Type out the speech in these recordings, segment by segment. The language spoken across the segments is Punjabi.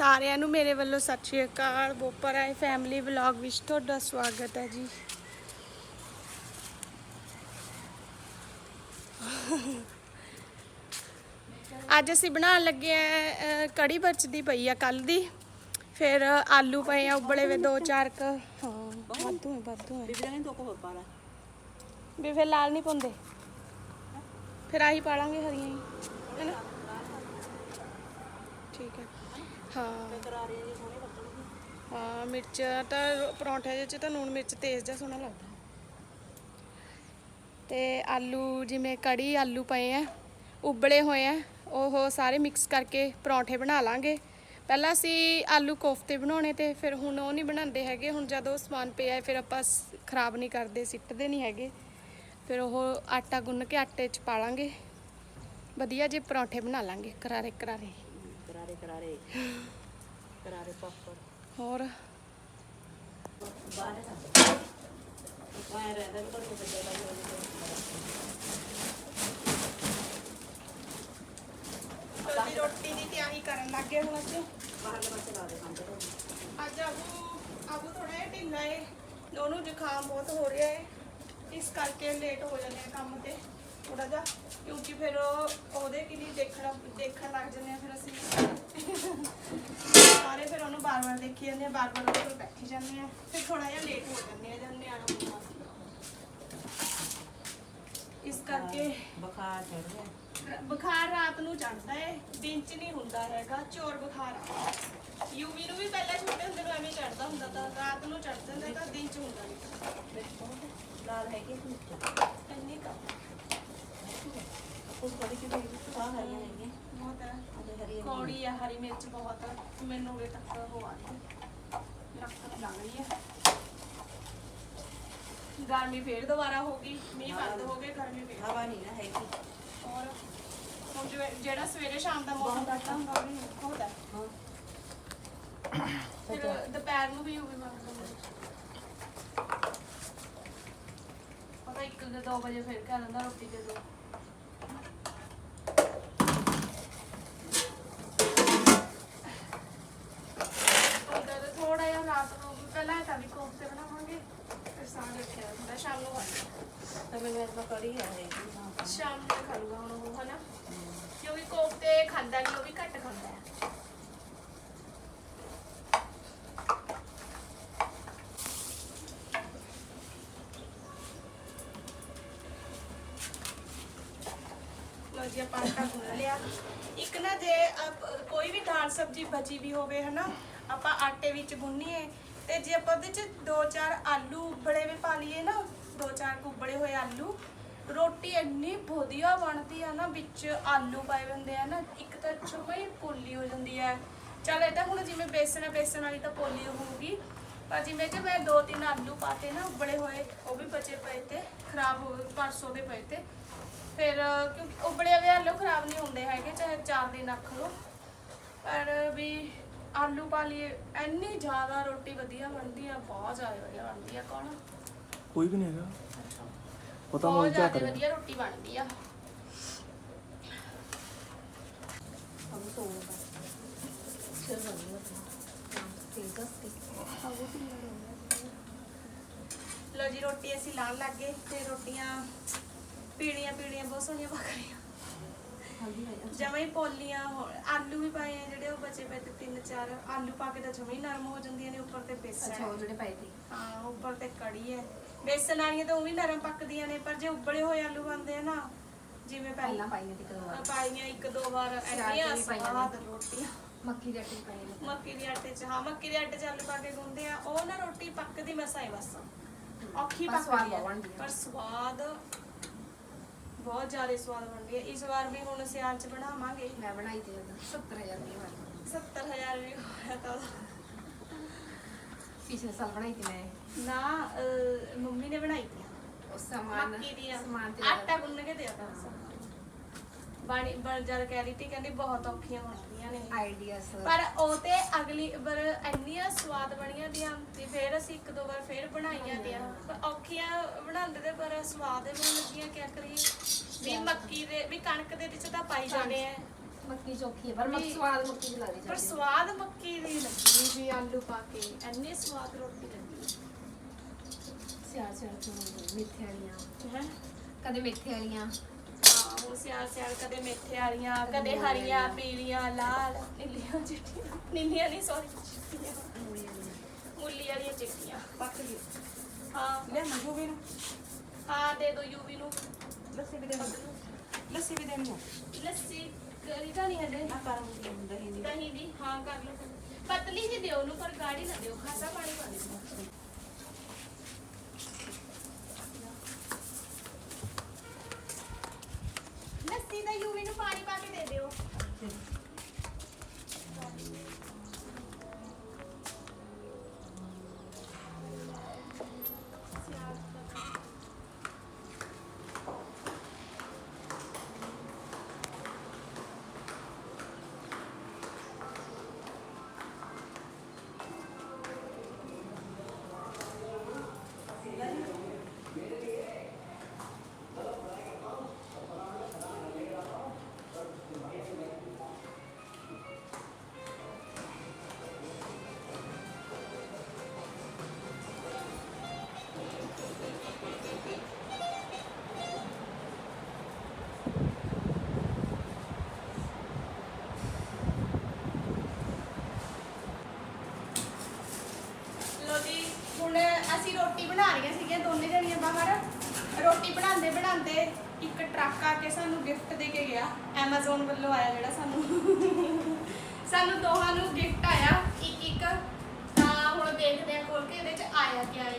ਸਾਰਿਆਂ ਨੂੰ ਮੇਰੇ ਵੱਲੋਂ ਸਤਿ ਸ਼੍ਰੀ ਅਕਾਲ। ਬੋਪਰ ਆਏ ਫੈਮਿਲੀ ਵਲੌਗ ਵਿੱਚ ਤੁਹਾਡਾ ਸਵਾਗਤ ਹੈ ਜੀ। ਅੱਜ ਅਸੀਂ ਬਣਾਉਣ ਲੱਗੇ ਆ ਕੜੀ ਬਚਦੀ ਪਈ ਆ ਕੱਲ ਦੀ। ਫਿਰ ਆਲੂ ਪਏ ਆ ਉਬਲੇ ਵੇ ਦੋ ਚਾਰ ਕ। ਹਾਂ ਵਾਧੂ ਹੈ ਵਾਧੂ ਹੈ। ਬੀਬੀ ਨੇ ਦੋ ਕੋ ਹੋਰ ਪਾ ਲਾ। ਵੀ ਫਿਰ ਲਾਲ ਨਹੀਂ ਪਾਉਂਦੇ। ਫਿਰ ਆਹੀ ਪਾ ਲਾਂਗੇ ਹਰੀਆਂ ਹੀ। ਠੀਕ ਹੈ। ਹਾਂ। ਕਰਾਰੇ ਜੀ ਸੋਹਣੇ ਲੱਗਣਗੇ ਹਾਂ ਮਿਰਚ ਤਾਂ ਪਰੌਂਠੇ ਦੇ ਚ ਤਾਂ ਨੂਣ ਮਿਰਚ ਤੇਜ਼ ਜਿਹਾ ਸੋਹਣਾ ਲੱਗਦਾ। ਤੇ ਆਲੂ ਜਿਵੇਂ ਕੜੀ ਆਲੂ ਪਏ ਆ ਉਬਲੇ ਹੋਏ ਆ ਉਹ ਸਾਰੇ ਮਿਕਸ ਕਰਕੇ ਪਰੌਂਠੇ ਬਣਾ ਲਾਂਗੇ। ਪਹਿਲਾਂ ਅਸੀਂ ਆਲੂ ਕੋਫਤੇ ਬਣਾਉਣੇ ਤੇ ਫਿਰ ਹੁਣ ਉਹ ਨਹੀਂ ਬਣਾਉਂਦੇ ਹੈਗੇ ਹੁਣ ਜਦੋਂ ਸਮਾਨ ਪਿਆ ਹੈ, ਫਿਰ ਆਪਾਂ ਸ- ਖਰਾਬ ਨਹੀਂ ਕਰਦੇ ਸਿੱਟਦੇ ਨਹੀਂ ਹੈਗੇ। ਫਿਰ ਉਹ ਆਟਾ ਗੁੰਨ ਕੇ ਆਟੇ 'ਚ ਪਾ ਲਾਂਗੇ। ਵਧੀਆ ਜੇ ਪਰੌਂਠੇ ਬਣਾ ਲਾਂਗੇ ਕਰਾਰੇ ਕਰਾਰੇ। ਕਰਾਰੇ ਕਰਾਰੇ। ਕਰਾਰੇ ਪਾਪੜ ਹੋਰ? ਬਾਹਰ ਬਾਹਰ ਰਹਿੰਦਾ ਅਸੀਂ ਰੋਟੀ ਦੀ ਤਿਆਰੀ ਕਰਨ ਲੱਗੇ ਹੁਣ ਪਾਸੇ ਲਾ ਦੇ ਤੇ। ਅੱਜ ਆਬੂ ਆਬੂ ਥੋੜਾ ਜਿਹਾ ਢਿੱਲਾ ਹੈ ਉਹਨੂੰ ਜ਼ੁਕਾਮ ਬਹੁਤ ਹੋ ਰਿਹਾ ਹੈ ਇਸ ਕਰਕੇ ਲੇਟ ਹੋ ਜਾਂਦੇ ਆ ਕੰਮ ਤੇ। ਥੋੜਾ ਜਿਹਾ। ਕਿਉਂਕਿ ਫਿਰ ਉਹ- ਉਹਦੇ ਕਿ ਨਹੀਂ ਦੇਖਣਾ ਦੇਖਣ ਲੱਗ ਜਾਂਦੇ ਆ ਫਿਰ ਅਸੀਂ ਸਾਰੇ ਫਿਰ ਉਹਨੂੰ ਬਾਰ-ਬਾਰ ਦੇਖੀ ਜਾਂਦੇ ਆ ਬਾਰ-ਬਾਰ ਉਹਦੇ ਕੋਲ ਬੈਠੀ ਜਾਂਦੇ ਆ ਫਿਰ ਥੋੜਾ ਜਿਹਾ ਲੇਟ ਹੋ ਜਾਂਦੇ ਆ ਜਦ ਨਿਆਣਾ ਹੁੰਦਾ ਇਸ ਕਰਕੇ ਬੁਖਾਰ ਚੜ ਗਿਆ। ਬੁਖਾਰ ਰਾਤ ਨੂੰ ਚੜਦਾ ਹੈ ਦਿਨ ਚ ਨਹੀਂ ਹੁੰਦਾ ਹੈਗਾ ਚੋਰ ਬੁਖਾਰ ਯੂਵੀ ਨੂੰ ਵੀ ਪਹਿਲਾਂ ਛੋਟੇ ਹੁੰਦੇ ਨੂੰ ਐਵੇਂ ਚੜਦਾ ਹੁੰਦਾ ਤਾਂ ਰਾਤ ਨੂੰ ਚੜ ਜਾਂਦਾ ਤਾਂ ਦਿਨ ਚ ਹੁੰਦਾ ਨਹੀਂ। ਲਾਲ ਹੈ ਕਿ ਇੰਨੀ ਕਾ ਉਸ ਬੜੀ ਕਿ ਆ ਹਰੀਆਂ ਹੈਗੀਆਂ ਬਹੁਤ ਹੈ ਅਜੇ ਹਰੀਆਂ ਕੌੜੀ ਆ ਹਰੀ ਮਿਰਚ ਬਹੁਤ। ਮੈਨੂੰ ਵੀ ਤੱਕ ਹੋ ਆ ਰਹੀ ਨੱਕ ਲੱਗ ਰਹੀ ਹੈ ਗਰਮੀ ਫੇਰ ਦੁਬਾਰਾ ਹੋ ਗਈ ਮੀਂਹ ਬੰਦ ਹੋ ਗਏ ਗਰਮੀ ਫੇਰ। ਹਵਾ ਨਹੀਂ ਨਾ ਹੈਗੀ। ਔਰ ਹੁਣ ਜਿਹੜਾ ਸਵੇਰੇ ਸ਼ਾਮ ਦਾ ਮੌਸਮ ਕਰਦਾ ਹੁੰਦਾ। ਉਹ ਵੀ ਹੁੰਦਾ। ਹੈ। ਫਿਰ ਦੁਪਹਿਰ ਨੂੰ ਵੀ ਹੋਵੇ ਮੰਗਦਾ ਪਤਾ ਇੱਕ ਦੇ 2 ਵਜੇ ਫਿਰ ਕਹਿ ਦਿੰਦਾ ਰੋਟੀ ਦੇ ਦੋ ਉਧਰ ਥੋੜਾ ਜਿਹਾ ਰਾਤ ਨੂੰ ਪਹਿਲਾਂ ਤਾਂ ਵੀ ਕੋਫਤੇ ਬਣਾਵਾਂਗੇ ਫਿਰ ਸਾਂਝ ਰੱਖਿਆ ਹੁੰਦਾ ਸ਼ਾਮ ਨੂੰ ਖਾਣਾ ਤਾਂ ਮੇਰੇ ਕੋਲ ਕੜੀ ਹੈ ਹੈਗੀ ਹਾਂ ਸ਼ਾਮ ਨੂੰ ਖਾ ਲੂਗਾ ਹੁਣ ਉਹ ਹਨਾ? ਕਿਉਂਕਿ ਕੋਫਤੇ ਖਾਂਦਾ ਨਹੀਂ ਉਹ ਵੀ ਘੱਟ ਖਾਂਦਾ ਹੈ। ਲੋ ਜੀ ਆਪਾਂ ਆਟਾ ਗੁੰਨ ਲਿਆ। ਇੱਕ ਨਾ ਜੇ ਆਪ- ਕੋਈ ਵੀ ਦਾਲ ਸਬਜ਼ੀ ਬਚੀ ਵੀ ਹੋਵੇ ਹਨਾ ਆਪਾਂ ਆਟੇ ਵਿੱਚ ਗੁੰਨੀਏ ਤੇ ਜੇ ਆਪਾਂ ਉਹਦੇ ਚ ਦੋ ਚਾਰ ਆਲੂ ਉਬਲੇ ਵੀ ਪਾ ਲਈਏ ਨਾ ਦੋ ਚਾਰ ਕੁ ਉਬਲੇ ਹੋਏ ਆਲੂ ਰੋਟੀ ਇੰਨੀ ਵਧੀਆ ਬਣਦੀ ਆ ਨਾ, ਵਿੱਚ ਆਲੂ ਪਾਏ ਹੁੰਦੇ ਆ ਨਾ, ਇੱਕ ਤਾਂ ਜਮਾਂ ਪੋਲੀ ਹੋ ਜਾਂਦੀ ਹੈ ਚਲ ਇਹ ਤਾਂ ਹੁਣ ਜਿਵੇਂ ਬੇਸਣ ਹੈ ਬੇਸਣ ਵਾਲੀ ਤਾਂ ਪੋਲੀ ਹੋਊਗੀ। ਪਰ ਜਿਵੇਂ ਕਿ ਮੈਂ ਦੋ ਤਿੰਨ ਆਲੂ ਪਾਤੇ ਨਾ ਉਬਲੇ ਹੋਏ, ਉਹ ਵੀ ਬਚੇ ਪਏ ਤੇ, ਖਰਾਬ ਹੋ ਗਏ ਪਰਸੋਂ ਦੇ ਪਏ ਤੇ। ਫਿਰ ਕਿਉਂਕਿ ਉਬਲੇ ਹੋਏ ਆਲੂ ਖਰਾਬ ਨਹੀਂ ਹੁੰਦੇ ਹੈਗੇ, ਚਾਹੇ ਚਾਰ ਦਿਨ ਰੱਖ ਲਓ। ਪਰ ਵੀ ਆਲੂ ਪਾ ਲਈਏ, ਇੰਨੀ ਜ਼ਿਆਦਾ ਰੋਟੀ ਵਧੀਆ ਬਣਦੀ ਆ, ਬਹੁਤ ਜ਼ਿਆਦਾ ਵਧੀਆ ਬਣਦੀ ਆ, ਕੌਣ? ਕੋਈ ਵੀ ਨਹੀਂ ਹੈਗਾ। ਪਤਾ ਬਹੁਤ ਮੈਂ ਕਿਆ ਜ਼ਿਆਦਾ ਕਰਾਂ ਵਧੀਆ ਰੋਟੀ ਬਣਦੀ ਆ। ਹਮ ਤੋਂ ਚਲ ਬਣੀ ਹਾਂ ਠੀਕ ਹੈ ਲੋ ਜੀ ਰੋਟੀ ਅਸੀਂ ਲਾਣ ਲੱਗ ਗਏ ਤੇ ਰੋਟੀਆਂ ਪੀੜੀਆਂ ਪੀੜੀਆਂ ਬਹੁਤ ਸੋਹਣੀਆਂ ਪੱਕ ਰਹੀਆਂ। ਜਮਾਂ ਹੀ ਪੋਲੀਆਂ ਆਲੂ ਵੀ ਪਾਏ ਆ ਜਿਹੜੇ ਉਹ ਬਚੇ ਪਏ ਤੇ ਤਿੰਨ ਚਾਰ। ਆਲੂ ਪਾ ਕੇ ਤਾਂ ਜਮਾਂ ਹੀ ਨਰਮ ਹੋ ਜਾਂਦੀਆਂ ਨੇ ਉੱਪਰ ਤੇ ਬੇਸਣ। ਅੱਛਾ ਹੈ। ਉਹ ਜਿਹੜੇ ਪਾਏ ਸੀ। ਹਾਂ ਉੱਪਰ ਤੇ ਕੜੀ ਹੈ। ਬੇਸਣ ਵਾਲੀਆਂ ਤਾਂ ਉਹ ਵੀ ਨਰਮ ਪੱਕਦੀਆਂ ਨੇ ਪਰ ਜੇ ਉਬਲੇ ਹੋਏ ਆਲੂ ਬਣਦੇ ਆ ਨਾ ਜਿਵੇਂ ਪਹਿਲਾਂ ਪਹਿਲਾਂ ਪਾਈਆਂ ਤੇ ਕਦੋਂ ਵਾਰ। ਪਾਈਆਂ ਇੱਕ ਦੋ ਵਾਰ ਸਿਆਲ ਐਨੀਆਂ ਚ ਵੀ ਪਾਈਆਂ ਨੇ। ਸਵਾਦ ਰੋਟੀਆਂ। ਮੱਕੀ ਦੇ ਆਟੇ ਚ ਪਾਈਆਂ ਨੇ। ਮੱਕੀ ਦੇ ਆਟੇ 'ਚ ਹਾਂ ਮੱਕੀ ਦੇ ਆਟੇ 'ਚ ਆਲੂ ਪਾ ਕੇ ਗੁੰਨਦੇ ਆ ਉਹ ਨਾ ਰੋਟੀ ਪੱਕਦੀ ਮਸਾਂ ਹੀ ਬਸ। ਔਖੀ ਪਰ ਸਵਾਦ ਪੱਕਦੀ ਬਣਦੀ ਹੈ। ਪਰ ਸਵਾਦ ਬਹੁਤ ਜ਼ਿਆਦਾ ਸਵਾਦ ਬਣਦੀ ਹੈ ਇਸ ਵਾਰ ਵੀ ਹੁਣ ਸਿਆਲ 'ਚ ਬਣਾਵਾਂਗੇ। ਮੈਂ ਬਣਾਈ ਤੇ ਉਦੋਂ 70000 ਦੀ ਵਾਰ। 70000 ਵੀ ਹੋਇਆ ਤਾਂ। ਪਿਛਲੇ ਸਾਲ ਬਣਾਈ ਤੇ ਮੈਂ। ਨਾ ਅਹ, ਮੰਮੀ ਨੇ ਬਣਾਈ ਤੀ। ਉਸ ਸਮਾਨ ਮੱਕੀ ਦੀਆਂ ਸਮਾਨ ਤੇ ਆਟਾ ਗੁੰਨ ਕੇ ਦਿਆ ਤਾਂ ਬਾਣੀ ਬਣ ਜਦ ਕਹਿ ਰਹੀ ਤੀ ਕਹਿੰਦੀ ਬਹੁਤ ਔਖੀਆਂ ਬਣਦੀਆਂ ਨੇ। ਆਈਡੀਆਸ। ਪਰ ਉਹ ਤੇ ਅਗਲੀ ਵਾਰ ਇੰਨੀਆਂ ਸਵਾਦ ਬਣੀਆਂ ਦੀਆਂ ਤੇ ਫਿਰ ਅਸੀਂ ਇੱਕ ਦੋ ਵਾਰ ਫਿਰ ਬਣਾਈਆਂ ਦੀਆਂ। ਪਰ ਔਖੀਆਂ ਬਣਾਉਂਦੇ ਤੇ ਪਰ ਸਵਾਦ ਹੀ ਬਣ ਲੱਗੀਆਂ ਕਿਆ ਕਰੀਏ? ਵੀ ਮੱਕੀ ਦੇ ਵੀ ਕਣਕ ਦੇ ਵਿੱਚ ਤਾਂ ਪਾਈ ਜਾਂਦੇ ਆ। ਮੱਕੀ ਚੋਖੀ ਹੈ ਪਰ ਮੱਕੀ ਵੀ- ਸਵਾਦ ਮੱਕੀ ਦੀ ਲੱਗਦੀ ਪਰ ਜਾਂਦੀ ਸਵਾਦ ਮੱਕੀ ਆਲੂ ਪਾ ਕੇ ਐਨੇ ਸਵਾਦ ਰੋਟੀ ਲੱਗਦੀ ਸਿਆਲ ਸਿਆਲ ਤੋਂ ਮਿੱਠੇ ਵਾਲੀਆਂ। ਹੈ? ਕਦੇ ਮਿੱਠੇ ਵਾਲੀਆਂ। ਹਾਂ ਹੁਣ ਸਿਆਲ ਸਿਆਲ ਕਦੇ ਮੇਥੇ ਵਾਲੀਆਂ ਕਦੇ ਹਰੀਆਂ ਪੀਲੀਆਂ ਲਾਲ ਨੀਲੀਆਂ ਚਿੱਟੀਆਂ। ਨੀਲੀਆਂ ਨਹੀਂ ਸੌਰੀ ਚਿੱਟੀਆਂ। ਮੂਲੀ ਵਾਲੀਆਂ ਚਿੱਟੀਆਂ। ਪੱਕ ਗਈ। ਹਾਂ। ਲੈ ਮੰਗੋ ਵੀ ਹਾਂ ਦੇ ਦੋ ਯੂਵੀ ਨੂੰ। ਲੱਸੀ ਵੀ ਦੇ ਲੱਸੀ ਵੀ ਦੇਣੀ ਲੱਸੀ। ਕਰੀ ਤਾਂ ਨਹੀਂ ਹਲੇ ਆ ਕਰ ਮੁੰਡਾ ਹੀ ਨਹੀਂ। ਦਹੀਂ ਦੀ ਹਾਂ ਕਰ ਲਓ। ਪਤਲੀ ਹੀ ਦਿਓ ਉਹਨੂੰ, ਪਰ ਗਾੜੀ ਨਾ ਦਿਓ। ਖਾਸਾ ਪਾਣੀ ਪਾ ਦਿਓ। ਲੱਸੀ ਦਾ ਯੂਵੀ ਨੂੰ ਪਾਣੀ ਪਾ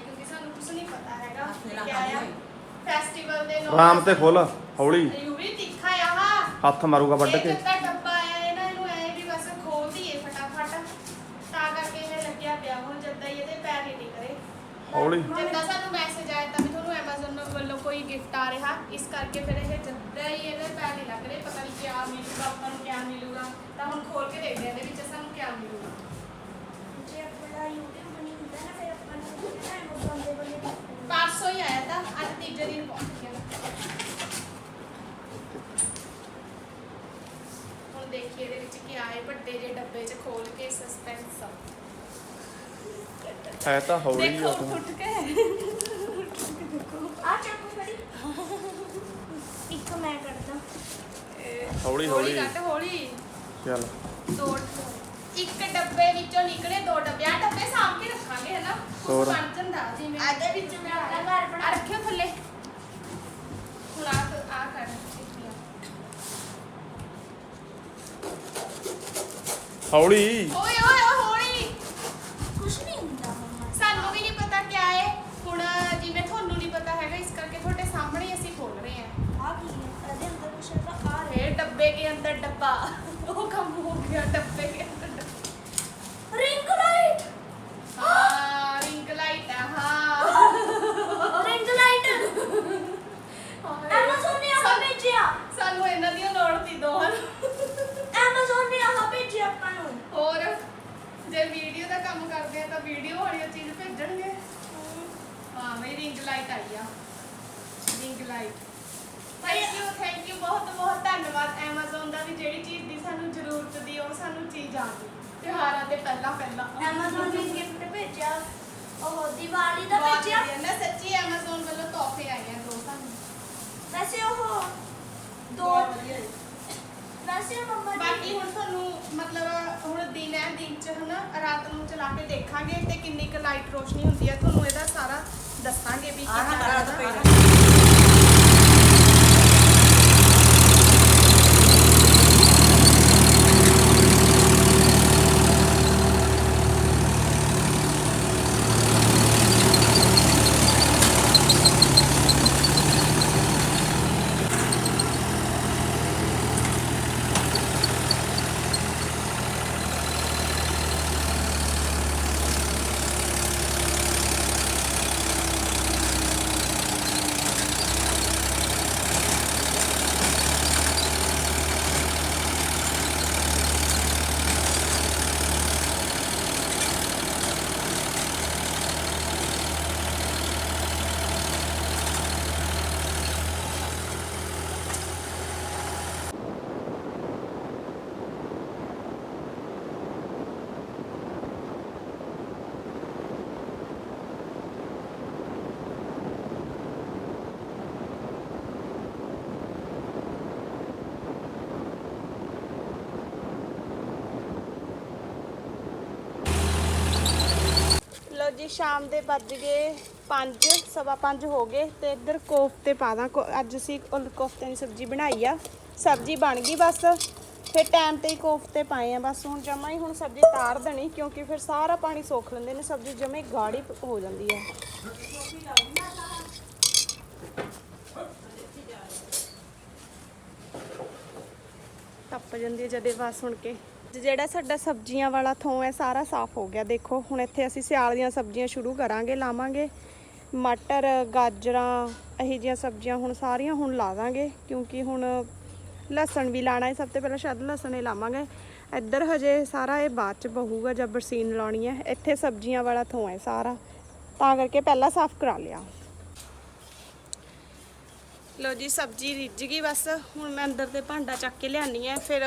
ਕਿਉਂਕਿ ਸਾਨੂੰ ਕੁਝ ਨਹੀਂ ਪਤਾ ਹੈਗਾ ਕਿ ਕੀ ਆਇਆ। ਫੈਸਟੀਵਲ ਦੇ ਨੌ ਆਰਾਮ ਤੇ ਖੋਲ ਹੌਲੀ। ਯੂ ਵੀ ਤਿੱਖਾ ਆ ਹਾ ਹੱਥ ਮਾਰੂਗਾ ਵੱਢ ਇਹ ਕੇ। ਜੱਤਾ ਡੱਬਾ ਆਇਆ ਇਹਨਾਂ ਨੂੰ ਐ ਵੀ ਬਸ ਖੋਲ ਦਈਏ ਫਟਾਫਟ। ਤਾਂ ਕਰਕੇ ਇਹ ਲੱਗਿਆ ਪਿਆ ਹੁਣ ਜੱਦਾ ਹੀ ਇਹਦੇ ਪੈਰ ਨਹੀਂ ਟਿਕਰੇ ਹੌਲੀ। ਜਿੱਦਾਂ ਸਾਨੂੰ ਮੈਸੇਜ ਆਇਆ ਤਾਂ ਵੀ ਤੁਹਾਨੂੰ Amazon ਵੱਲੋਂ ਕੋਈ ਗਿਫਟ ਆ ਰਿਹਾ। ਇਸ ਕਰਕੇ ਫਿਰ ਇਹ ਜੱਦਾ ਹੀ ਇਹਦੇ ਪੈਰ ਨਹੀਂ ਲੱਗ ਰਹੇ ਪਤਾ ਨਹੀਂ ਕਿਆ ਮਿਲੂਗਾ ਆਪਾਂ ਨੂੰ ਕਿਆ ਮਿਲੂਗਾ। ਤਾਂ ਹੁਣ ਖੋਲ ਕੇ ਦੇਖਦੇ ਹਾਂ ਇਹਦੇ ਵਿੱਚ ਸਾਨੂੰ ਕਿਆ ਮਿਲੂਗਾ। ਜੇ ਆਪਣਾ YouTube ਪਰਸੋਂ ਹੀ ਆਇਆ ਤਾਂ ਅੱਜ ਤੀਜੇ ਦਿਨ ਪਹੁੰਚ ਗਿਆ ਹੁਣ ਦੇਖੀਏ ਇਹਦੇ ਵਿੱਚ ਕੀ ਆਏ ਵੱਡੇ ਜਿਹੇ ਡੱਬੇ 'ਚ ਖੋਲ ਕੇ ਸਸਪੈਂਸ ਹੈ ਤਾਂ ਹੌਲੀ ਦੇਖੋ ਆ ਤੂੰ ਉੱਠ ਕੇ ਆ ਚਾਕੂ ਫੜੀ ਇੱਕ ਮੈਂ ਕਰਦਾ ਹੌਲੀ ਹੌਲੀ ਕੱਟ ਹੌਲੀ ਚੱਲ ਦੋ ਇੱਕ ਡੱਬੇ ਵਿੱਚੋਂ ਨਿਕਲੇ ਦੋ ਡੱਬੇ ਆ ਡੱਬੇ ਸਾਂਭ ਕੇ ਰੱਖਾਂਗੇ ਹਨਾ ਹੋਰ। ਕੁਝ ਬਣ ਜਾਂਦਾ ਜਿਵੇਂ ਇਹਦੇ ਵਿੱਚ ਮੈਂ ਆਪਣਾ ਘਰ ਬਣਾ ਆ ਰੱਖਿਓ ਥੱਲੇ। ਹੁਣ ਆ ਆ ਕਰ ਇੱਥੇ ਹੌਲੀ। ਓਏ ਓਏ ਓਏ ਹੌਲੀ। ਕੁਛ ਨਹੀਂ ਹੁੰਦਾ ਮੰਮਾ। ਸਾਨੂੰ ਵੀ ਨਹੀਂ ਪਤਾ ਕਿਆ ਹੈ ਹੁਣ ਜਿਵੇਂ ਤੁਹਾਨੂੰ ਨਹੀਂ ਪਤਾ ਹੈਗਾ ਇਸ ਕਰਕੇ ਤੁਹਾਡੇ ਸਾਹਮਣੇ ਹੀ ਅਸੀਂ ਖੋਲ ਰਹੇ ਹਾਂ। ਆ ਕੀ ਹੈ? ਇਹਦੇ ਅੰਦਰ ਕੁਛ ਹੈਗਾ? ਆ ਰਿਹਾ ਇਹ ਡੱਬੇ ਕੇ ਅੰਦਰ ਡੱਬਾ। ਉਹ ਕੰਮ ਹੋ ਗਿਆ ਡੱਬਾ। ਵੀਡੀਓ ਵਾਲੀ ਉਹ ਚੀਜ਼ ਭੇਜਣਗੇ। ਹਾਂ ਮੇਰੀ ਰਿੰਗ ਲਾਈਟ ਆਈ ਆ। Ring light thank you thank you ਬਹੁਤ ਬਹੁਤ ਧੰਨਵਾਦ Amazon ਦਾ ਵੀ ਜਿਹੜੀ ਚੀਜ਼ ਦੀ ਸਾਨੂੰ ਜ਼ਰੂਰਤ ਦੀ ਉਹ ਸਾਨੂੰ ਚੀਜ਼ ਆ ਗਈ। ਤਿਉਹਾਰਾਂ ਦੇ ਪਹਿਲਾਂ ਪਹਿਲਾਂ। Amazon ਨੇ ਗਿਫਟ ਭੇਜਿਆ। ਉਹ ਦੀਵਾਲੀ ਦਾ ਬਹੁਤ ਭੇਜਿਆ। ਵਧੀਆ ਨਾ ਸੱਚੀ Amazon ਵੱਲੋਂ ਤੋਹਫੇ ਆਏ ਆ ਦੋ ਸਾਨੂੰ। ਵੈਸੇ ਉਹ ਦੋ ਬਹੁਤ ਵਧੀਆ ਜੀ। ਮੰਮਾ ਬਾਕੀ ਹੁਣ ਤੁਹਾਨੂੰ ਮਤਲਬ ਹੁਣ ਦਿਨ ਹੈ ਦਿਨ ਚ ਹਨਾ ਰਾਤ ਨੂੰ ਚਲਾ ਕੇ ਦੇਖਾਂਗੇ ਤੇ ਕਿੰਨੀ ਕੁ ਲਾਈਟ ਰੋਸ਼ਨੀ ਹੁੰਦੀ ਹੈ ਤੁਹਾਨੂੰ ਇਹਦਾ ਸਾਰਾ ਦੱਸਾਂਗੇ ਵੀ ਆਹ ਕਿੰਨਾ ਕਰਾ ਜ਼ਿਆਦਾ- ਜੀ, ਸ਼ਾਮ ਦੇ ਵੱਜ ਗਏ 5 ਸਵਾ 5 ਹੋ ਗਏ ਤੇ ਇੱਧਰ ਕੋਫਤੇ ਪਾ ਦਾਂ। ਕੋ- ਅੱਜ ਅਸੀਂ ਉਲ ਕੋਫਤੇ ਦੀ ਸਬਜ਼ੀ ਬਣਾਈ ਆ। ਸਬਜ਼ੀ ਬਣ ਗਈ ਬਸ। ਫਿਰ ਟਾਈਮ ਤੇ ਹੀ ਕੋਫਤੇ ਪਾਏ ਆ ਬਸ। ਹੁਣ ਜਮਾ ਹੀ ਹੁਣ ਸਬਜ਼ੀ ਤਾਰ ਦੇਣੀ, ਕਿਉਂਕਿ ਫਿਰ ਸਾਰਾ ਪਾਣੀ ਸੋਖ ਲੈਂਦੇ ਨੇ, ਸਬਜ਼ੀ ਜਮੇ ਗਾੜੀ ਹੋ ਜਾਂਦੀ ਹੈ ਟੱਪ ਜਾਂਦੀ ਹੈ ਜਦੇ ਬਸ ਸੁਣ ਕੇ। ਜਿਹੜਾ ਸਾਡਾ ਸਬਜ਼ੀਆਂ ਵਾਲਾ ਥੋਂ ਹੈ, ਸਾਰਾ ਸਾਫ਼ ਹੋ ਗਿਆ। ਦੇਖੋ, ਹੁਣ ਇੱਥੇ ਅਸੀਂ ਸਿਆਲ ਦੀਆਂ ਸਬਜ਼ੀਆਂ ਸ਼ੁਰੂ ਕਰਾਂਗੇ, ਲਾਵਾਂਗੇ। ਮਟਰ, ਗਾਜਰਾਂ, ਇਹੋ ਜਿਹੀਆਂ ਸਬਜ਼ੀਆਂ ਹੁਣ ਸਾਰੀਆਂ ਹੁਣ ਲਾ ਦਾਂਗੇ, ਕਿਉਂਕਿ ਹੁਣ ਲਸਣ ਵੀ ਲਾਣਾ ਹੈ। ਸਭ ਤੋਂ ਪਹਿਲਾਂ ਸ਼ਾਇਦ ਲਸਣ ਹੀ ਲਾਵਾਂਗੇ। ਇੱਧਰ ਹਜੇ ਸਾਰਾ ਇਹ ਬਾਅਦ ਚ ਬਹੂਗਾ, ਜਦ ਬਰਸੀਨ ਲਾਉਣੀ ਹੈ। ਇੱਥੇ ਸਬਜ਼ੀਆਂ ਵਾਲਾ ਥੋਂ ਹੈ ਸਾਰਾ। ਤਾਂ ਕਰਕੇ ਪਹਿਲਾਂ ਸਾਫ਼ ਕਰਾ ਲਿਆ। ਲੋ ਜੀ, ਸਬਜ਼ੀ ਰਿੱਝ ਗਈ ਬਸ। ਹੁਣ ਮੈਂ ਅੰਦਰ ਤੇ ਭਾਂਡਾ ਚੱਕ ਕੇ ਲਿਆਨੀ ਹੈ। ਫਿਰ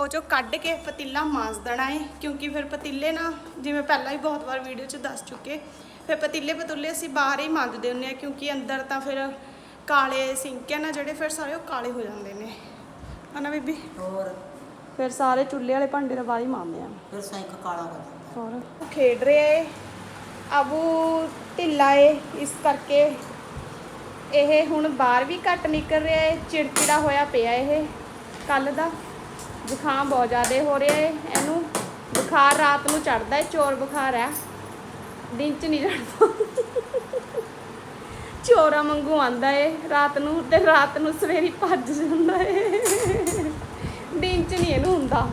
ਉਹ ਚੋਂ ਕੱਢ ਕੇ ਪਤੀਲਾ ਮਾਂਜ ਦੇਣਾ ਹੈ ਕਿਉਂਕਿ ਫਿਰ ਪਤੀਲੇ ਨਾ ਜਿਵੇਂ ਪਹਿਲਾਂ ਹੀ ਬਹੁਤ ਵਾਰ ਵੀਡੀਓ 'ਚ ਦੱਸ ਚੁੱਕੇ ਫਿਰ ਪਤੀਲੇ ਪਤੁੱਲੇ ਅਸੀਂ ਬਾਹਰ ਹੀ ਮਾਂਜਦੇ ਹੁੰਦੇ ਆ ਕਿਉਂਕਿ ਅੰਦਰ ਤਾਂ ਫਿਰ ਕਾਲੇ ਸਿੰਕ ਹੈ ਨਾ ਜਿਹੜੇ ਫਿਰ ਸਾਰੇ ਉਹ ਕਾਲੇ ਹੋ ਜਾਂਦੇ ਨੇ। ਹਨਾ ਬੀਬੀ? ਹੋਰ? ਫਿਰ ਸਾਰੇ ਚੁੱਲ੍ਹੇ ਵਾਲੇ ਭਾਂਡੇ ਦਾ ਬਾਹਰ ਹੀ ਮਾਂਜਦੇ ਆ। ਫਿਰ ਸਾਈਕ ਕਾਲਾ ਹੋ ਜਾਂਦਾ। ਹੋਰ? ਖੇਡ ਰਿਹਾ ਏ ਅਬੂ ਢਿੱਲਾ ਏ ਇਸ ਕਰਕੇ ਇਹ ਹੁਣ ਬਾਹਰ ਵੀ ਘੱਟ ਨਿਕਲ ਰਿਹਾ ਏ ਚਿੜਚਿੜਾ ਹੋਇਆ ਪਿਆ ਇਹ ਕੱਲ ਦਾ। ਜ਼ੁਕਾਮ ਬਹੁਤ ਜ਼ਿਆਦਾ ਹੋ ਰਿਹਾ ਏ, ਇਹਨੂੰ ਬੁਖਾਰ ਰਾਤ ਨੂੰ ਚੜਦਾ ਏ, ਚੋਰ ਬੁਖਾਰ ਹੈ। ਦਿਨ ਚ ਨਹੀਂ ਚੜਦਾ ਚੋਰਾ ਵਾਂਗੂ ਆਂਦਾ ਏ, ਰਾਤ ਨੂੰ ਤੇ ਰਾਤ ਨੂੰ ਸਵੇਰੀ ਭੱਜ ਜਾਂਦਾ ਏ। ਦਿਨ ਚ ਨਹੀਂ ਇਹਨੂੰ ਹੁੰਦਾ।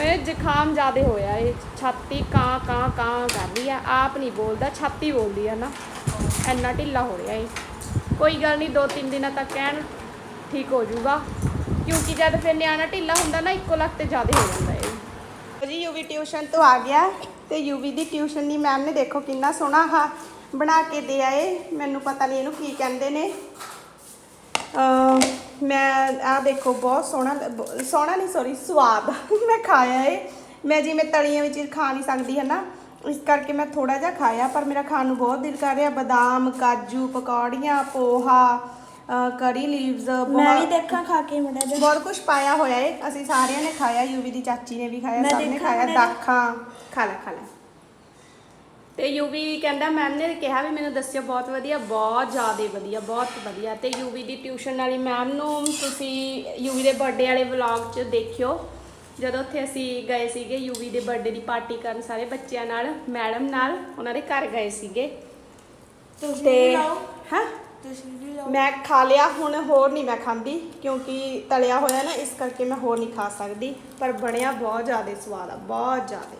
ਇਹ ਜ਼ੁਕਾਮ ਜ਼ਿਆਦਾ ਹੋਇਆ ਏ, ਛਾਤੀ ਕਾਂ ਕਾਂ ਕਾਂ ਕਰ ਰਹੀ ਆ, ਆਪ ਨਹੀਂ ਬੋਲਦਾ, ਛਾਤੀ ਬੋਲਦੀ ਆ ਨਾ। ਐਨਾ ਢਿੱਲਾ ਹੋ ਰਿਹਾ ਏ। ਕੋਈ ਗੱਲ ਨਹੀਂ, ਦੋ ਤਿੰਨ ਦਿਨਾਂ ਤੱਕ ਕਹਿਣ ਠੀਕ ਹੋ ਜਾਊਗਾ। ਕਿਉਂਕਿ ਜਦ ਫਿਰ ਨਿਆਣਾ ਢਿੱਲਾ ਹੁੰਦਾ ਨਾ, ਇੱਕੋ ਲੱਖ ਤੇ ਜ਼ਿਆਦਾ ਹੋ ਜਾਂਦਾ ਇਹ। ਜੀ ਯੂਵੀ ਟਿਊਸ਼ਨ ਤੋਂ ਆ ਗਿਆ ਤੇ ਯੂਵੀ ਦੀ ਟਿਊਸ਼ਨ ਦੀ ਮੈਮ ਨੇ ਦੇਖੋ ਕਿੰਨਾ ਸੋਹਣਾ ਹਾ ਬਣਾ ਕੇ ਦੇ ਆਏ ਮੈਨੂੰ ਪਤਾ ਨਹੀਂ ਇਹਨੂੰ ਕੀ ਕਹਿੰਦੇ ਨੇ। ਮੈਂ ਆ ਦੇਖੋ, ਬਹੁਤ ਸੋਹਣਾ ਸੋਹਣਾ ਨਹੀਂ ਸੌਰੀ ਸਵਾਦ ਮੈਂ ਖਾਇਆ ਏ। ਮੈਂ ਜਿਵੇਂ ਤਲੀਆਂ ਵਿੱਚ ਖਾ ਨਹੀਂ ਸਕਦੀ ਹੈ ਨਾ ਇਸ ਕਰਕੇ ਮੈਂ ਥੋੜਾ ਜਿਹਾ ਖਾਇਆ, ਪਰ ਮੇਰਾ ਖਾਣ ਨੂੰ ਬਹੁਤ ਦਿਲ ਕਰ ਰਿਹਾ। ਬਦਾਮ, ਕਾਜੂ, ਪਕੌੜੀਆਂ, ਪੋਹਾ ਕਰੀ ਲੀਵਸ ਮੈਂ ਵੀ ਦੇਖਾਂ ਖਾ ਕੇ ਮੜਾ ਜਾ ਬਹੁਤ ਕੁਝ ਪਾਇਆ ਹੋਇਆ ਏ। ਅਸੀਂ ਸਾਰਿਆਂ ਨੇ ਖਾਇਆ ਯੂਵੀ ਦੀ ਚਾਚੀ ਨੇ ਵੀ ਖਾਇਆ ਮੈਂ ਸਭ ਨੇ ਦੇਖਾਂ ਖਾਇਆ ਦਾਖਾਂ। ਖਾ ਲੈ ਖਾ ਲੈ। ਤੇ ਯੂਵੀ ਕਹਿੰਦਾ ਮੈਮ ਨੇ ਕਿਹਾ ਵੀ ਮੈਨੂੰ ਦੱਸਿਓ ਬਹੁਤ ਵਧੀਆ ਬਹੁਤ ਜ਼ਿਆਦਾ ਵਧੀਆ ਬਹੁਤ ਵਧੀਆ। ਤੇ ਯੂਵੀ ਦੀ ਟਿਊਸ਼ਨ ਵਾਲੀ ਮੈਮ ਨੂੰ ਤੁਸੀਂ ਯੂਵੀ ਦੇ ਬਰਥਡੇ ਵਾਲੇ ਵਲੌਗ 'ਚ ਦੇਖਿਓ। ਜਦੋਂ ਉੱਥੇ ਅਸੀਂ ਗਏ ਸੀਗੇ ਯੂਵੀ ਦੇ ਬਰਥਡੇ ਦੀ ਪਾਰਟੀ ਕਰਨ ਸਾਰੇ ਬੱਚਿਆਂ ਨਾਲ ਮੈਡਮ ਨਾਲ ਉਹਨਾਂ ਦੇ ਘਰ ਗਏ ਸੀਗੇ। ਤੁਸੀਂ ਤੇ ਵੀ ਲਾਓ। ਹਾਂ। ਤੁਸੀਂ ਵੀ ਲਾਓ ਮੈਂ ਖਾ ਲਿਆ, ਹੁਣ ਹੋਰ ਨਹੀਂ ਮੈਂ ਖਾਂਦੀ, ਕਿਉਂਕਿ ਤਲਿਆ ਹੋਇਆ ਨਾ, ਇਸ ਕਰਕੇ ਮੈਂ ਹੋਰ ਨਹੀਂ ਖਾ ਸਕਦੀ। ਪਰ ਬਣਿਆ ਬਹੁਤ ਜ਼ਿਆਦਾ ਸਵਾਦ ਆ, ਬਹੁਤ ਜ਼ਿਆਦਾ।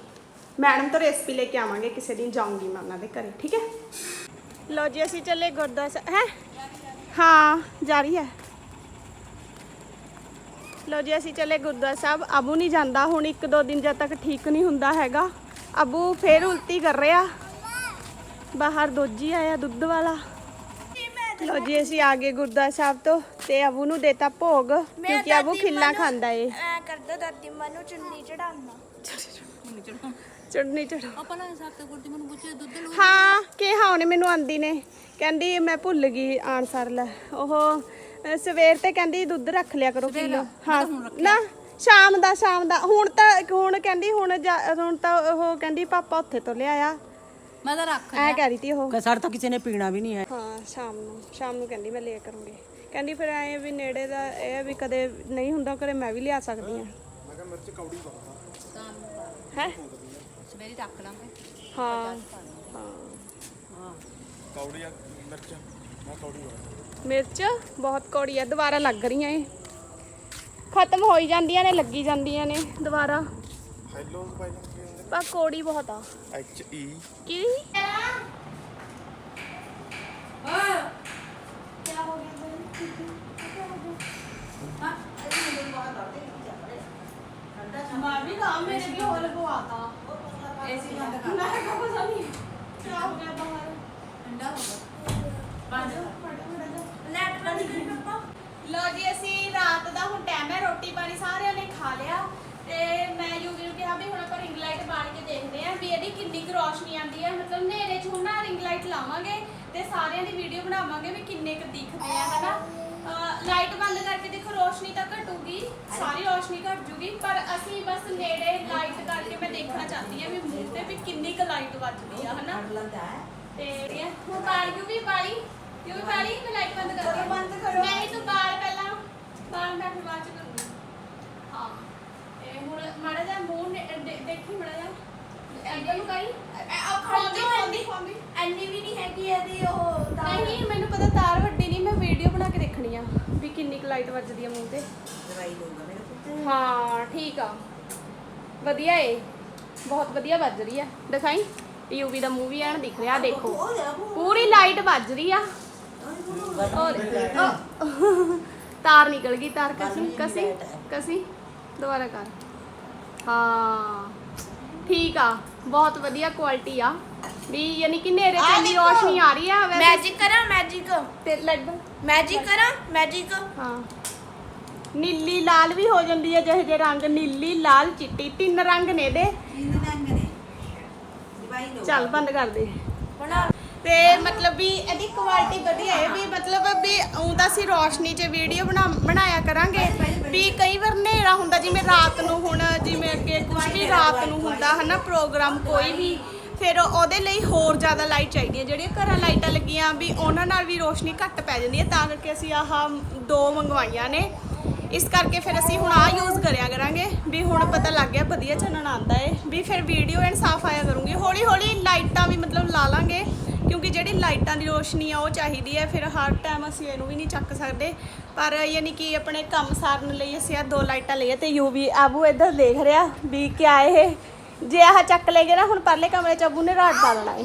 ਮੈਡਮ ਤੋਂ ਰੈਸਪੀ ਲੈ ਕੇ ਆਵਾਂਗੇ, ਕਿਸੇ ਦਿਨ ਜਾਊਂਗੀ ਮੈਂ ਉਹਨਾਂ ਦੇ ਘਰੇ, ਠੀਕ ਹੈ? ਲੋ ਜੀ, ਅਸੀਂ ਚੱਲੇ ਗੁਰਦੁਆਰਾ ਸਾਹਿਬ ਹੈ? ਹਾਂ, ਜਾ ਰਹੀ ਹੈ। ਲੋ ਜੀ, ਅਸੀਂ ਚੱਲੇ ਗੁਰਦੁਆਰਾ ਸਾਹਿਬ। ਅਬੂ ਨਹੀਂ ਜਾਂਦਾ, ਹੁਣ ਇੱਕ ਦੋ ਦਿਨ ਜਦ ਤੱਕ ਠੀਕ ਨਹੀਂ ਹੁੰਦਾ ਹੈਗਾ। ਅਬੂ ਫੇਰ ਉਲਟੀ ਕਰ ਰਿਹਾ। ਬਾਹਰ ਦੋਜੀ ਆਇਆ, ਦੁੱਧ ਵਾਲਾ। ਲੋ ਜੀ ਅਸੀਂ ਆ ਗਏ ਗੁਰਦੁਆਰਾ ਸਾਹਿਬ ਤੋਂ ਤੇ ਅਬੂ ਨੂੰ ਦੇਤਾ ਭੋਗ ਕਿਉਂਕਿ ਅਬੂ ਖਿੱਲਾ ਖਾਂਦਾ ਏ। ਐ ਕਰਦਾ ਦਾਦੀ ਮਾਂ ਨੂੰ ਚੁੰਨੀ ਚੜਾਉਣਾ ਚੜਨੀ ਚੜਾ ਆਪਾਂ ਨਾ ਸਾਕ ਤੇ ਗੁਰਦੀ ਮੈਨੂੰ ਪੁੱਛੇ ਦੁੱਧ ਲਓ ਹਾਂ ਕਿਹਾ ਉਹਨੇ ਮੈਨੂੰ ਆਂਦੀ ਨੇ। ਕਹਿੰਦੀ ਮੈਂ ਭੁੱਲ ਗਈ ਆਨਸਰ ਲੈ। ਉਹ ਸਵੇਰ ਤੇ ਕਹਿੰਦੀ ਦੁੱਧ ਰੱਖ ਲਿਆ ਕਰੋ ਕਿਲੋ। ਹਾਂ ਨਾ ਸ਼ਾਮ ਦਾ ਸ਼ਾਮ ਦਾ। ਹੁਣ ਤਾਂ ਹੁਣ ਕਹਿੰਦੀ ਹੁਣ ਜਾ- ਹੁਣ ਤਾਂ ਉਹ ਕਹਿੰਦੀ ਪਾਪਾ ਉੱਥੇ ਤੋਂ ਲਿਆਇਆ। ਮੈਂ ਤਾਂ ਰੱਖ ਐ ਕਹਿ ਰਹੀ ਤੀ ਉਹ। ਕਿ ਸਾਡੇ ਤਾਂ ਕਿਸੇ ਨੇ ਪੀਣਾ ਵੀ ਨਹੀਂ ਹੈ। ਹਾਂ ਸ਼ਾਮ ਨੂੰ ਸ਼ਾਮ ਨੂੰ ਕਹਿੰਦੀ ਮੈਂ ਲਿਆ ਕਰੂੰਗੀ। ਕਹਿੰਦੀ ਫਿਰ ਐ ਵੀ ਨੇੜੇ ਦਾ ਇਹ ਆ ਵੀ ਕਦੇ ਨਹੀਂ ਹੁੰਦਾ ਘਰੇ ਮੈਂ ਵੀ ਲਿਆ ਸਕਦੀ ਹਾਂ। ਮੈਂ ਕਿਹਾ ਮਿਰਚ ਕੌੜੀ ਹੈ? ਸਵੇਰੇ ਰੱਖ ਲਾਂਗੇ। ਹਾਂ ਹਾਂ। ਕੌੜੀ ਆ ਮਿਰਚ ਮੈਂ ਕੌੜੀ ਆ ਮਿਰਚ ਬਹੁਤ ਕੌੜੀ ਆ ਦੁਬਾਰਾ ਲੱਗ ਰਹੀਆਂ ਖਤਮ ਹੋਈ ਜਾਂਦੀਆਂ ਨੇ ਲੱਗੀ ਜਾਂਦੀਆਂ ਨੇ ਦੁਬਾਰਾ। ਹੈਲੋ ਭਾਈ। ਪਰ ਕੌੜੀ ਬਹੁਤ ਆ। ਐਚ ਈ ਕੀ? ਮੈਂ ਵੀ ਕਹਾ ਮੇਰੇ ਵੀ ਹੋਰ ਲਗਵਾਤਾ ਏਸੀ ਬੰਦ ਕਰ ਮੈਂ ਕਹਾ ਪਤਾ ਨਹੀਂ ਕੀ ਹੋ ਗਿਆ ਬਾਹਰ ਠੰਡਾ ਹੋ ਗਿਆ ਨੈਟ ਬੰਦ ਕਰ ਪਾਪਾ। ਲੋ ਜੀ ਅਸੀਂ ਰਾਤ ਦਾ ਹੁਣ ਟਾਈਮ ਹੈ ਰੋਟੀ ਪਾਣੀ ਸਾਰਿਆਂ ਨੇ ਖਾ ਲਿਆ। ਤੇ ਮੈਂ ਯੂਵੀ ਨੂੰ ਕਿਹਾ ਵੀ ਹੁਣ ਆਪਾਂ ਰਿੰਗ ਲਾਈਟ ਬਾਲ ਕੇ ਦੇਖਦੇ ਆਂ ਵੀ ਇਹਦੀ ਕਿੰਨੀ ਕੁ ਰੋਸ਼ਨੀ ਆਉਂਦੀ ਹੈ ਮਤਲਬ ਹਨੇਰੇ 'ਚ ਹੁਣ ਨਾ ਰਿੰਗ ਲਾਈਟ ਲਾਵਾਂਗੇ ਤੇ ਸਾਰਿਆਂ ਦੀ ਵੀਡੀਓ ਬਣਾਵਾਂਗੇ ਵੀ ਕਿੰਨੇ ਕੁ ਦਿਖਦੇ ਆ ਹਨਾ? ਲਾਈਟ ਬੰਦ ਕਰਕੇ ਦੇਖੋ ਰੋਸ਼ਨੀ ਤਾਂ ਘਟੂਗੀ ਸਾਰੀ ਰੋਸ਼ਨੀ ਘਟ ਜੂਗੀ ਪਰ ਅਸੀਂ ਬਸ ਨੇੜੇ ਲਾਈਟ ਕਰਕੇ ਮੈਂ ਦੇਖਣਾ ਚਾਹ ਚਾਹੁੰਦੀ ਹਾਂ ਵੀ ਮੂੰਹ ਤੇ ਵੀ ਕਿੰਨੀ ਕੁ ਲਾਈਟ ਵੱਜਦੀ ਆ ਹਨਾ? ਤੇ ਇਹ ਹੁਣ ਬਾਲ ਕਿਉਂ ਵੀ ਬਾਲੀ? ਕਿਉਂ ਵੀ ਬਾਲੀ? ਮੈਂ ਲਾਈਟ ਬੰਦ ਕਰ ਬੰਦ ਕਰੋ। ਨਹੀਂ ਤੂੰ ਬਾਲ ਪਹਿਲਾਂ ਬਾਲ ਮੈਂ ਫਿਰ ਬਾਅਦ ਚ ਕਰੂੰਗੀ। ਹਾਂ। ਤੇ ਹੁਣ ਮਾੜਾ ਜਿਹਾ ਮੂੰਹ ਨੇ ਦੇ- ਦੇਖੀ ਮਾੜਾ ਜਿਹਾ। ਐਂਗਲ ਨੂੰ ਕਰੀ? ਖੋਂਦੀ ਖੋਂਦੀ ਖੋਂਦੀ ਐਨੀ ਵੀ ਨਹੀਂ ਹੈਗੀ ਇਹਦੀ ਉਹ ਤਾਂ ਨਹੀਂ ਮੈਨੂੰ ਪਤਾ ਤਾਰ ਵੱਡੀ ਨਹੀਂ ਮੈਂ ਵੀਡੀਓ ਬਣਾ ਕੇ ਦੇਖਣੀ ਆ ਵੀ ਕਿੰਨੀ ਕੁ ਲਾਈਟ ਵੱਜਦੀ ਆ ਮੂੰਹ ਤੇ। ਦਵਾਈ ਲਊਗਾ ਮੇਰੇ ਪੁੱਤ ਹਾਂ ਠੀਕ ਆ। ਵਧੀਆ ਏ। ਬਹੁਤ ਵਧੀਆ ਵੱਜ ਰਹੀ ਆ। ਦਿਖਾਈ ਯੂਵੀ ਦਾ ਮੂੰਹ ਵੀ ਐਨ ਦਿਖ ਰਿਹਾ ਦੇਖੋ। ਉਹ ਦੇ ਉਹ ਪੂਰੀ ਲਾਈਟ ਵੱਜ ਰਹੀ ਆ। ਔਰ ਅ, ਤਾਰ ਨਿਕਲ ਗਈ ਤਾਰ ਕਸੀ ਕਸੀ ਕਸੀ। ਦੁਬਾਰਾ ਕਰ। ਹਾਂ। ਠੀਕ ਆ। ਬਹੁਤ ਵਧੀਆ ਕੁਆਲਿਟੀ ਆ। ਵੀ ਯਾਨੀ ਕਿ ਨੇਰੇ ਆਹ ਚ ਇੰਨੀ ਦੇਖੋ। ਰੋਸ਼ਨੀ ਆ ਰਹੀ ਆ ਵੈਸੇ ਮੈਜਿਕ ਕਰਾਂ ਮੈਜਿਕ ਤੇ ਲੱਡ। ਮੈਜਿਕ ਕਰਾਂ ਮੈਜਿਕ ਹਾਂ। ਨੀਲੀ ਲਾਲ ਵੀ ਹੋ ਜਾਂਦੀ ਹੈ ਜਿਹੇ ਜਿਹੇ ਰੰਗ। ਨੀਲੀ ਲਾਲ ਚਿੱਟੀ ਤਿੰਨ ਰੰਗ ਨੇ ਇਹਦੇ। ਤਿੰਨ ਰੰਗ ਨੇ। ਦਵਾਈ ਲਊਗਾ ਚੱਲ ਬੰਦ ਕਰ ਦੇ। ਤੇ ਮਤਲਬ ਵੀ ਇਹਦੀ ਕੁਆਲਿਟੀ ਵਧੀਆ ਹੈ, ਵੀ ਮਤਲਬ ਵੀ ਉਂ ਤਾਂ ਅਸੀਂ ਰੋਸ਼ਨੀ 'ਚ ਵੀਡੀਓ ਬਣਾ, ਬਣਾਇਆ ਕਰਾਂਗੇ, ਵੀ ਕਈ ਵਾਰ ਹਨੇਰਾ ਹੁੰਦਾ, ਜਿਵੇਂ ਰਾਤ ਨੂੰ ਹੁਣ ਜਿਵੇਂ ਅੱਗੇ ਕੁਝ ਵੀ ਰਾਤ ਨੂੰ ਹੁੰਦਾ ਹਨਾ ਪ੍ਰੋਗਰਾਮ ਕੋਈ ਵੀ, ਫਿਰ ਉਹਦੇ ਲਈ ਹੋਰ ਜ਼ਿਆਦਾ ਲਾਈਟ ਚਾਹੀਦੀ ਹੈ। ਜਿਹੜੀਆਂ ਘਰਾਂ ਲਾਈਟਾਂ ਲੱਗੀਆਂ, ਵੀ ਉਹਨਾਂ ਨਾਲ ਵੀ ਰੋਸ਼ਨੀ ਘੱਟ ਪੈ ਜਾਂਦੀ ਹੈ, ਤਾਂ ਕਰਕੇ ਅਸੀਂ ਆਹ ਦੋ ਮੰਗਵਾਈਆਂ ਨੇ। ਇਸ ਕਰਕੇ ਫਿਰ ਅਸੀਂ ਹੁਣ ਆ ਯੂਜ਼ ਕਰਿਆ ਕਰਾਂਗੇ, ਵੀ ਹੁਣ ਪਤਾ ਲੱਗ ਗਿਆ ਵਧੀਆ ਚੱਲਣ ਆਉਂਦਾ ਏ ਵੀ ਫਿਰ ਵੀਡੀਓ ਐਨ ਸਾਫ਼ ਆਇਆ ਕਰੂੰਗੀ। ਹੌਲੀ ਹੌਲੀ ਲਾਈਟਾਂ ਵੀ ਮਤਲਬ ਲਾ ਲਾਂਗੇ। ਕਿਉਂਕਿ ਜਿਹੜੀ ਲਾਈਟਾਂ ਦੀ ਰੋਸ਼ਨੀ ਆ ਉਹ ਚਾਹੀਦੀ ਹੈ ਫਿਰ ਹਰ ਟਾਈਮ ਅਸੀਂ ਇਹਨੂੰ ਵੀ ਨਹੀਂ ਚੱਕ ਸਕਦੇ। ਪਰ ਯਾਨੀ ਕਿ ਆਪਣੇ ਕੰਮ ਸਾਰਨ ਲਈ ਅਸੀਂ ਆ ਦੋ ਲਾਈਟਾਂ ਲਈਆਂ ਤੇ ਯੂਵੀ ਆਬੂ ਇੱਧਰ ਦੇਖ ਰਿਹਾ ਵੀ ਕਿਆ ਇਹ। ਜੇ ਆਹ ਚੱਕ ਲੇਗੇ ਨਾ ਹੁਣ ਪਰਲੇ ਕਮਰੇ ਚ ਆਬੂ ਨੇ ਰਾਤ ਪਾ ਲੈਣਾ ਏ।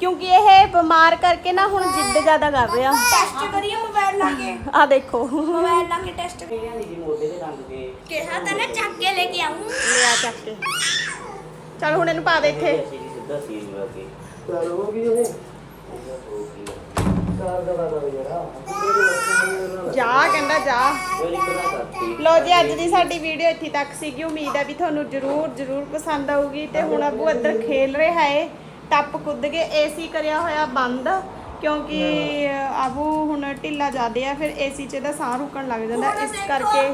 ਕਿਉਂਕਿ ਇਹ ਬਿਮਾਰ ਕਰਕੇ ਨਾ ਹੁਣ ਜਿੱਦ ਜ਼ਿਆਦਾ ਕਰ ਰਿਹਾ। ਟੈਸਟ ਕਰੀਏ ਮੋਬਾਈਲ ਲਾ ਕੇ? ਆ ਦੇਖੋ। ਮੋਬਾਈਲ ਲਾ ਕੇ ਟੈਸਟ ਜੀ ਮੋਢੇ ਦੇ ਰੰਗ ਦੇ? ਕਿਹਾ ਤਾਂ ਨਾ ਚੱਕ ਕੇ ਲੈ ਕੇ ਆਉਂ ਲਿਆ ਚੱਕ ਕੇ। ਚਲ ਹੁਣ ਇਹਨੂੰ ਪਾ ਦੇ ਇੱਥੇ। ਅਸੀਂ ਜੀ ਸਿੱਧਾ ਸੀਲ ਲਾ ਕੇ ਦਾ ਜਾ ਕਹਿੰਦਾ ਜਾ। ਲੋ ਜੀ ਅੱਜ ਦੀ ਸਾਡੀ ਵੀਡੀਓ ਇੱਥੇ ਤੱਕ ਸੀਗੀ। ਉਮੀਦ ਹੈ ਵੀ ਤੁਹਾਨੂੰ ਜਰੂਰ ਜਰੂਰ ਪਸੰਦ ਆਊਗੀ ਤੇ ਹੁਣ ਅਬੂ ਇੱਧਰ ਖੇਲ ਰਿਹਾ ਹੈ ਟੱਪ ਕੁੱਦ ਕੇ ਏਸੀ ਕਰਿਆ ਹੋਇਆ ਬੰਦ ਕਿਉਂਕਿ ਆਬੂ ਹੁਣ ਢਿੱਲਾ ਜਾਂਦੇ ਆ ਫਿਰ ਏਸੀ 'ਚ ਇਹਦਾ ਸਾਹ ਰੁਕਣ ਲੱਗ ਜਾਂਦਾ। ਇਸ ਕਰਕੇ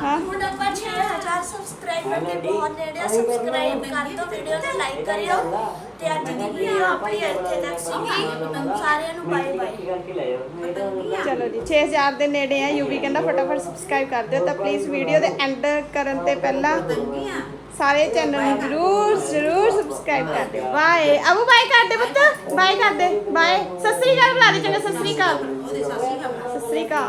ਹੁਣ ਆਪਾਂ 6000 ਸਬਸਕ੍ਰਾਈਬਰ ਤੇ ਬਹੁਤ ਨੇੜੇ ਸਬਸਕ੍ਰਾਈਬ ਕਰ ਦਿਓ ਵੀਡੀਓ ਨੂੰ ਲਾਈਕ ਕਰਿਓ। ਤੇ ਅੱਜ ਦੀ ਵੀਡੀਓ ਆਪਣੀ ਇੱਥੇ ਤੱਕ ਸੀਗੀ। ਸਾਰਿਆਂ ਨੂੰ ਬਾਏ ਬਾਏ ਚਲੋ ਜੀ 6000 ਦੇ ਨੇੜੇ ਆ। ਯੂਵੀ ਕਹਿੰਦਾ ਫਟਾਫਟ ਸਬਸਕ੍ਰਾਈਬ ਕਰ ਦਿਓ। ਤਾਂ ਪਲੀਜ਼ ਵੀਡੀਓ ਦੇ ਐਂਡ ਕਰਨ ਤੇ ਪਹਿਲਾਂ ਸਾਰੇ ਚੈਨਲ ਨੂੰ ਜਰੂਰ ਜਰੂਰ ਸਬਸਕ੍ਰਾਈਬ ਕਰ ਦਿਓ। ਬਾਏ ਅਬੂ ਬਾਏ ਕਰ ਦੇ ਬਾਏ ਕਰ ਦੇ। ਬਾਏ ਸਤਿ ਸ੍ਰੀ ਅਕਾਲ ਬੁਲਾ ਦੇ ਚੰਗਾ ਸਤਿ ਸ੍ਰੀ ਅਕਾਲ। ਸਤਿ ਸ੍ਰੀ ਅਕਾਲ।